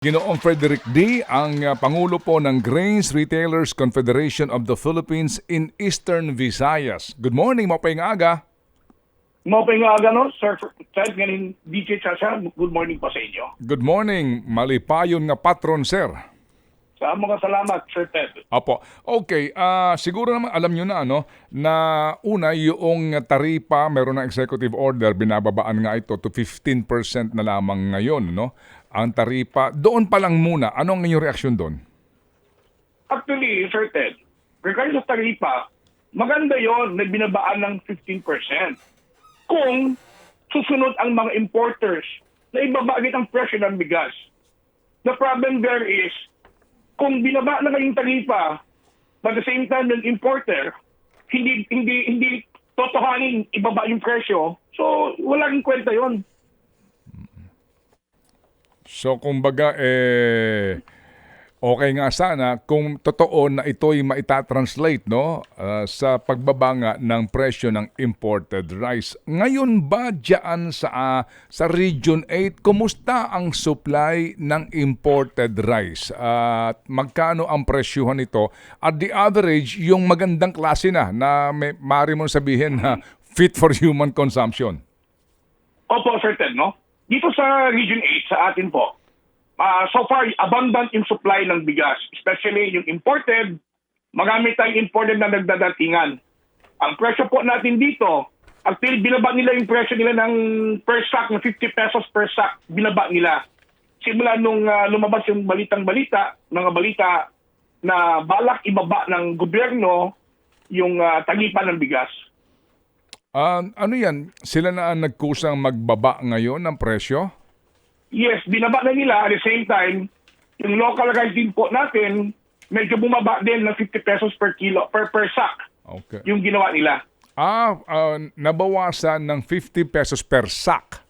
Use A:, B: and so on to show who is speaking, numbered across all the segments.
A: Ginoong Frederick D., ang uh, Pangulo po ng Grains Retailers Confederation of the Philippines in Eastern Visayas. Good morning, mapay nga aga.
B: Mapay nga aga, no? Sir Ted, galing DJ Chacha, good morning po sa inyo.
A: Good morning, malipayon nga patron, sir.
B: Sa mga salamat, Sir Ted.
A: Apo. Okay, ah siguro naman alam nyo na ano na una yung taripa, meron ng executive order, binababaan nga ito to 15% na lamang ngayon, no? Ang taripa, doon pa lang muna, ano ang inyong reaksyon doon?
B: Actually, Sir Ted, regarding sa taripa, maganda yon na binabaan ng 15%. Kung susunod ang mga importers na ibabagit ang presyo ng bigas. The problem there is, kung binaba na kayong taripa, but the same time ng importer, hindi hindi hindi totohanin ibaba yung presyo, so wala rin kwenta yon.
A: So kumbaga eh okay nga sana kung totoo na ito'y maita-translate no ah, sa pagbaba nga ng presyo ng imported rice. Ngayon ba diyan sa ah, sa Region 8 kumusta ang supply ng imported rice? At magkano ang presyuhan nito? At the average yung magandang klase na na may mari mo sabihin na fit for human consumption.
B: Opo, Ted, no? Dito sa Region 8, sa atin po, ah, so far, abundant yung supply ng bigas, especially yung imported. Marami tayong imported na nagdadatingan. Ang presyo po natin dito, actually, binaba nila yung presyo nila ng per sack, ng 50 pesos per sack, binaba nila. Simula nung ah, lumabas yung balitang-balita, mga balita na balak ibaba ng gobyerno yung uh, tagipan ng bigas.
A: Ah, ano yan? Sila na ang nagkusang magbaba ngayon ng presyo?
B: Yes, binaba na nila at the same time, yung local rice din po natin, medyo bumaba din ng 50 pesos per kilo, per per sack,
A: Okay.
B: yung ginawa nila.
A: Ah, ah, nabawasan ng 50 pesos per sack.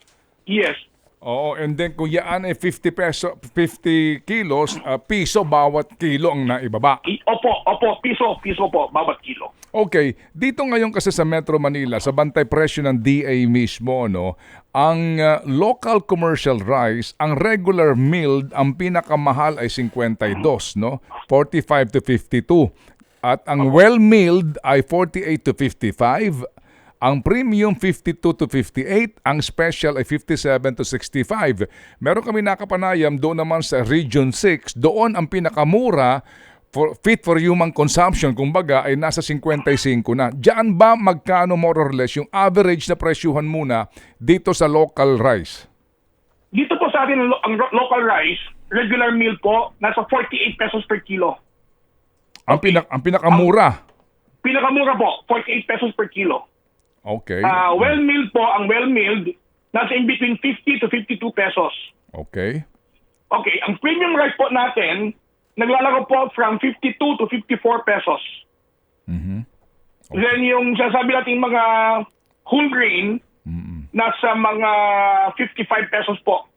B: Yes.
A: Oo, and then kung yaan ay 50 peso, 50 kilos, ah, piso bawat kilo ang naibaba.
B: I- opo, opo, piso, piso po, bawat kilo.
A: Okay, dito ngayon kasi sa Metro Manila, sa bantay presyo ng DA mismo, no, ang ah, local commercial rice, ang regular milled, ang pinakamahal ay 52, no? 45 to 52. At ang well milled ay 48 to 55. Ang premium 52 to 58, ang special ay 57 to 65. Meron kami nakapanayam doon naman sa Region 6, doon ang pinakamura for, fit for human consumption, kumbaga, ay nasa 55 na. Diyan ba magkano more or less yung average na presyuhan muna dito sa local rice?
B: Dito po sa atin, ang ang local rice, regular meal po, nasa 48 pesos per kilo.
A: Ang, pinak, ang pinakamura.
B: Pinakamura po, 48 pesos per kilo.
A: Okay.
B: Ah, well-milled po, ang well-milled, nasa in between 50 to 52 pesos.
A: Okay.
B: Okay, ang premium rice po natin, naglalaro po from 52 to 54 pesos. Then yung sasabi natin mga whole grain, nasa mga 55 pesos po,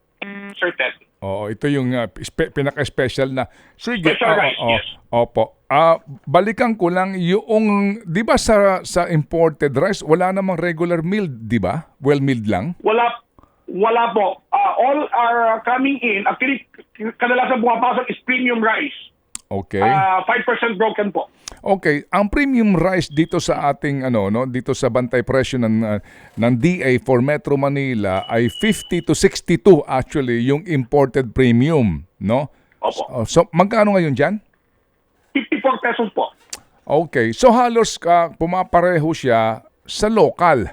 B: Sir Ted.
A: Oo, ito yung uh, spe- pinaka-special na. Sige,
B: Special rice,
A: oo,
B: yes.
A: Opo. Ah, balikan ko lang yung 'di ba sa sa imported rice wala namang regular milled, 'di ba? Well milled lang.
B: Wala wala po. Ah, all are coming in. Actually, kadalasan pumapasok is premium rice.
A: Okay.
B: Ah, 5% broken po.
A: Okay, ang premium rice dito sa ating ano no, dito sa bantay presyo ng uh, ng DA for Metro Manila ay 50 to 62 actually yung imported premium, no?
B: Opo.
A: So, so magkano ngayon diyan?
B: 54 pesos po.
A: Okay, so halos ka pumapareho siya sa local.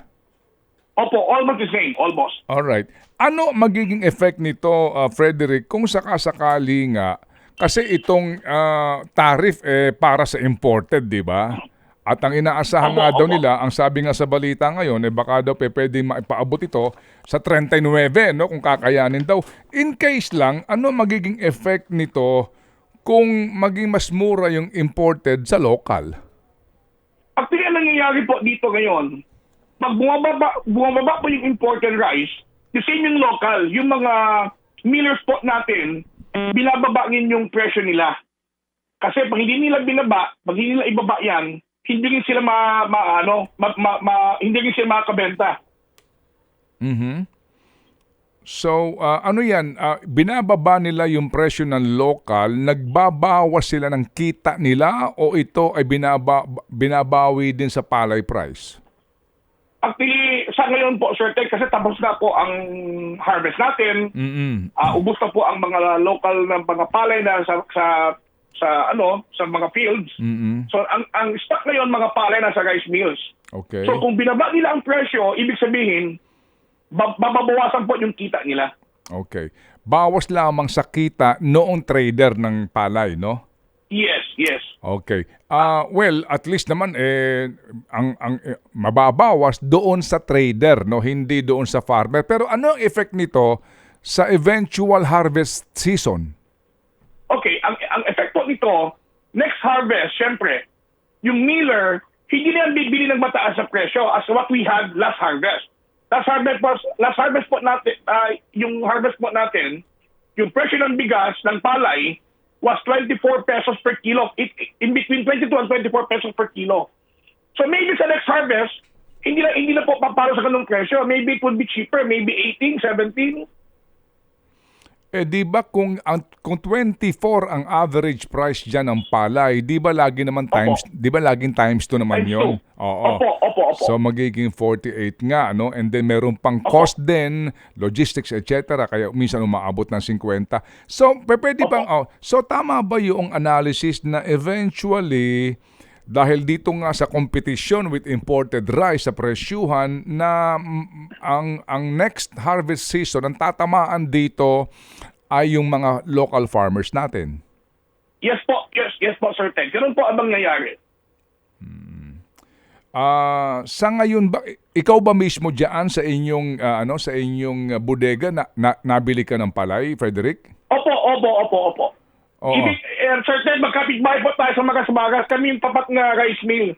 B: Opo, almost the same, almost.
A: Alright. Ano magiging effect nito, uh, Frederick, kung sakasakali nga, kasi itong uh, tariff eh, para sa imported, di ba? At ang inaasahan nga daw nila, ang sabi nga sa balita ngayon, eh baka daw pe, pwede maipaabot ito sa 39, no, kung kakayanin daw. In case lang, ano magiging effect nito kung maging mas mura yung imported sa local?
B: Actually, ang nangyayari po dito ngayon, pag bumababa, bumababa po yung imported rice, the same yung local, yung mga millers po natin, binababa rin yung presyo nila. Kasi pag hindi nila binaba, pag hindi nila ibaba yan, hindi rin sila ma, ma ano, ma, ma, ma- hindi rin sila makakabenta.
A: Mhm. So, ah, ano yan? Ah, binababa nila yung presyo ng local, nagbabawas sila ng kita nila o ito ay binaba, binabawi din sa palay price?
B: Actually, sa ngayon po, Sir Ted, kasi tapos na po ang harvest natin.
A: Mm-mm.
B: Ah, ubos na po ang mga local na mga palay na sa sa sa ano, sa mga fields.
A: Mm-mm.
B: So ang ang stock ngayon mga palay na sa rice mills.
A: Okay.
B: So kung binaba nila ang presyo, ibig sabihin ba- bababawasan po yung kita nila.
A: Okay. Bawas lamang sa kita noong trader ng palay, no?
B: Yes, yes.
A: Okay. Ah, well, at least naman eh ang ang eh, mababawas doon sa trader, no, hindi doon sa farmer. Pero ano ang effect nito sa eventual harvest season?
B: Okay, ang ang epekto nito, next harvest, syempre, yung miller, hindi na bibili ng mataas na presyo as what we had last harvest. Last harvest po, last harvest po natin, ah, yung harvest po natin, yung presyo ng bigas, ng palay, was 24 pesos per kilo. It, in between 22 and 24 pesos per kilo. So maybe sa next harvest, hindi na, hindi na po papalo sa ganung presyo. Maybe it would be cheaper. Maybe 18, 17.
A: Eh di ba kung ang kung 24 ang average price diyan ng palay, di ba lagi naman times, di ba laging times 2 naman
B: Times
A: 'yon?
B: two. Opo, opo, opo.
A: So magiging 48 nga no and then meron pang cost din, logistics etc. kaya minsan umaabot ng 50. So pwede bang oh, so tama ba yung analysis na eventually dahil dito nga sa competition with imported rice sa presyuhan na ang ang next harvest season ang tatamaan dito ay yung mga local farmers natin.
B: Yes po, yes, yes po, Sir Ted. Ganun po ang mangyayari.
A: Ah, sa ngayon ba ikaw ba mismo diyan sa inyong ah, ano sa inyong ah, bodega na, na nabili ka ng palay, Frederick?
B: Opo, opo, opo, opo.
A: Oo.
B: Ibig, eh, Sir Ted, magkapit-bahay po tayo sa Magas-Magas. Kami yung tapat na rice mill.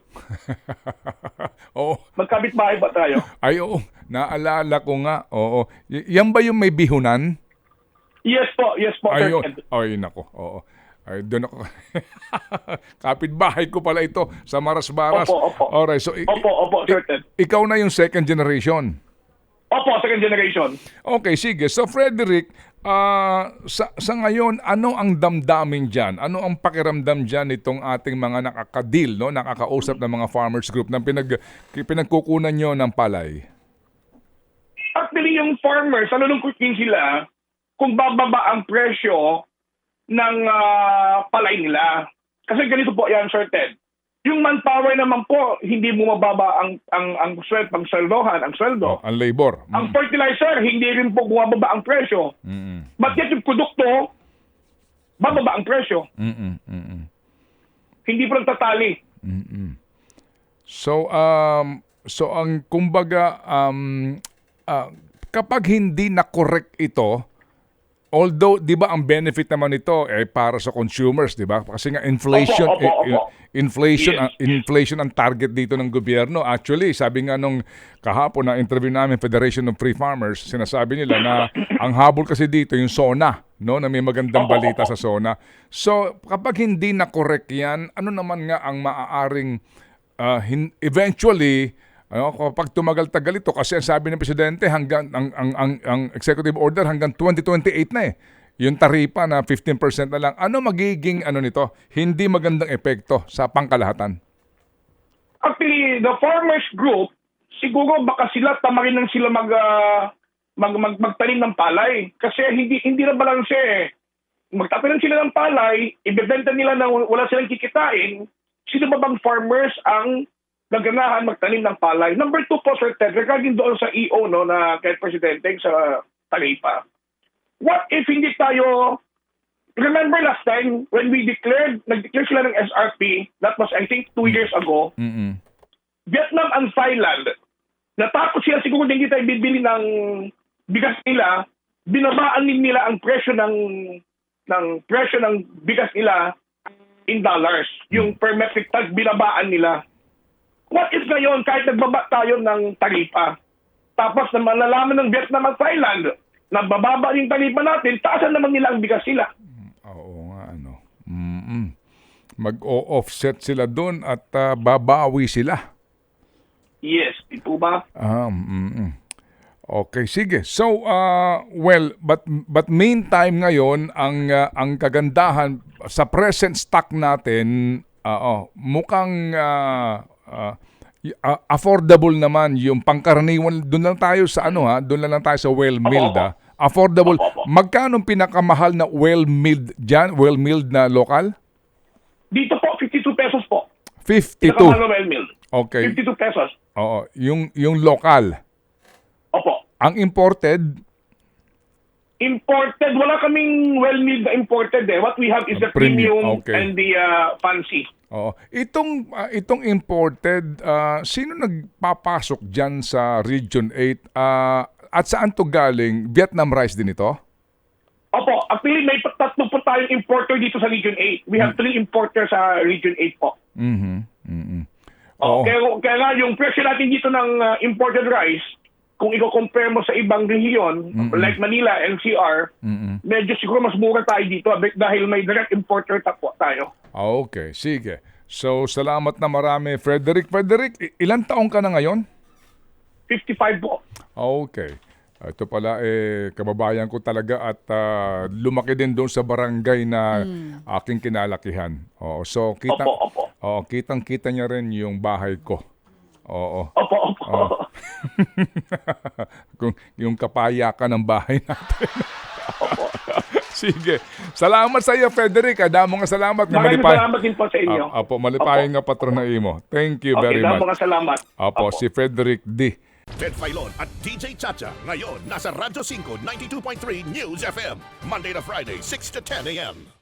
A: Oo.
B: Magkapit-bahay po tayo.
A: Ay, oo. Naalala ko nga. Oo. Y- yan ba yung may bihunan?
B: Yes po, yes po, Sir
A: Ayun.
B: Ted.
A: Ay, nako. Oo. Ay, doon ako. Kapitbahay ko pala ito sa Maras-Baras.
B: Opo, opo.
A: Alright, so i-
B: Opo, opo, Sir Ted.
A: ikaw na yung second generation.
B: Opo, second generation.
A: Okay, sige. So, Frederick, ah, sa, sa ngayon, ano ang damdamin dyan? Ano ang pakiramdam dyan nitong ating mga nakakadil, no? nakakausap ng mga farmers group na pinag, pinagkukunan nyo ng palay?
B: Actually, yung farmers, nalulungkot din sila kung bababa ang presyo ng ah, palay nila. Kasi ganito po yan, Sir Ted. Yung manpower naman po, hindi bumababa ang ang ang sweldo, ang sweldohan, ang sweldo.
A: Oh, ang labor.
B: Ang fertilizer, hindi rin po bumababa ang presyo.
A: Mm-mm.
B: But yet yung produkto, bababa ang presyo.
A: Mm-mm.
B: Hindi po nagtatali.
A: So, um, so ang kumbaga, um, ah, kapag hindi na-correct ito, although, di ba, ang benefit naman ito eh para sa consumers, di ba? Kasi nga inflation,
B: Opo, opo,
A: eh, eh,
B: opo.
A: inflation,
B: Yes.
A: ang- inflation ang target dito ng gobyerno. Actually, sabi nga nung kahapon na interview namin Federation of Free Farmers, sinasabi nila na ang habol kasi dito yung SONA, no, na may magandang
B: Opo,
A: balita
B: opo.
A: sa SONA. So, kapag hindi na correct 'yan, ano naman nga ang maaaring ah, hin- eventually ano, kapag tumagal-tagal ito kasi ang sabi ng presidente hanggang ang ang ang, ang executive order hanggang 2028 na eh. Yung taripa na 15% na lang. Ano magiging ano nito? Hindi magandang epekto sa pangkalahatan.
B: Actually, the farmers group, siguro baka sila tamarin lang sila mag, ah, mag, mag magtanim ng palay. Kasi hindi hindi na balanse eh. Magtatanim sila ng palay, ibebenta nila na wala silang kikitain, sino ba bang farmers ang naganahan magtanim ng palay? Number two po, Sir Ted, regarding doon sa EO no, na kay Presidente sa Talipa. What if hindi tayo Remember last time when we declared, nag-declare sila ng SRP, that was I think two years ago,
A: Mm-mm.
B: Vietnam and Thailand, natakot sila siguro hindi tayo bibili ng bigas nila, binabaan nila ang presyo ng ng presyo ng bigas nila in dollars. Yung per metric ton, binabaan nila. What if ngayon, kahit nagbaba tayo ng taripa, tapos na malalaman ng Vietnam at Thailand, na bababa yung taripa natin, taasan naman nila ang bigas nila.
A: Oo nga ano. Mm-mm. Mag-o-offset sila doon at ah, babawi sila.
B: Yes, di po ba?
A: Ah, mm Okay, sige. So, uh, well, but but meantime ngayon ang uh, ang kagandahan sa present stock natin, uh, oh, mukhang uh, uh, uh, affordable naman yung pangkaraniwan. Doon lang tayo sa ano ha, doon lang tayo sa well-milled ha. Affordable.
B: Opo, opo.
A: Magkano pinakamahal na well-milled diyan, well-milled na local?
B: Dito po, 52 pesos po.
A: 52.
B: Pinakamahal na well milled.
A: Okay.
B: 52 pesos.
A: Oo, yung yung local.
B: Opo.
A: Ang imported,
B: Imported, wala kaming well milled na imported eh. What we have is the
A: Premium,
B: premium,
A: okay.
B: and the uh, fancy.
A: Oo. Itong ah, itong imported, ah, sino nagpapasok diyan sa Region 8? Ah, at saan to galing? Vietnam rice din ito?
B: Opo, actually may tatlo po tayong importer dito sa Region 8. We have three importers sa Region 8 po.
A: Mhm. Mhm. Oo.
B: Oh, kaya, kaya nga yung presyo natin dito ng uh, imported rice, kung i-compare mo sa ibang rehiyon, like Manila, NCR,
A: Mhm.
B: medyo siguro mas mura tayo dito dahil may direct importer ta- po tayo.
A: Ah, Okay, sige. So, salamat na marami, Frederick. Frederick, i- ilang taong ka na ngayon?
B: 55 po.
A: Okay. Ito pala eh kababayan ko talaga at ah, lumaki din doon sa barangay na aking kinalakihan. Oo, so kita
B: Opo, opo.
A: Oo, kitang-kita niya rin yung bahay ko. Oo.
B: Opo, opo.
A: Kung yung kapayakan ng bahay natin. Sige. Salamat sa iyo, Frederick. ah. Damo nga salamat nga
B: Maraming
A: malipay.
B: salamat din po sa inyo.
A: Ah, apo, malipayan nga patron na imo. Thank you
B: Okay,
A: very
B: damo
A: much.
B: nga salamat.
A: Apo, si Frederick D.
C: Ted Filon at DJ Chacha. Ngayon, nasa Radyo 5, 92.3 News FM. Monday to Friday, 6 to 10 a.m.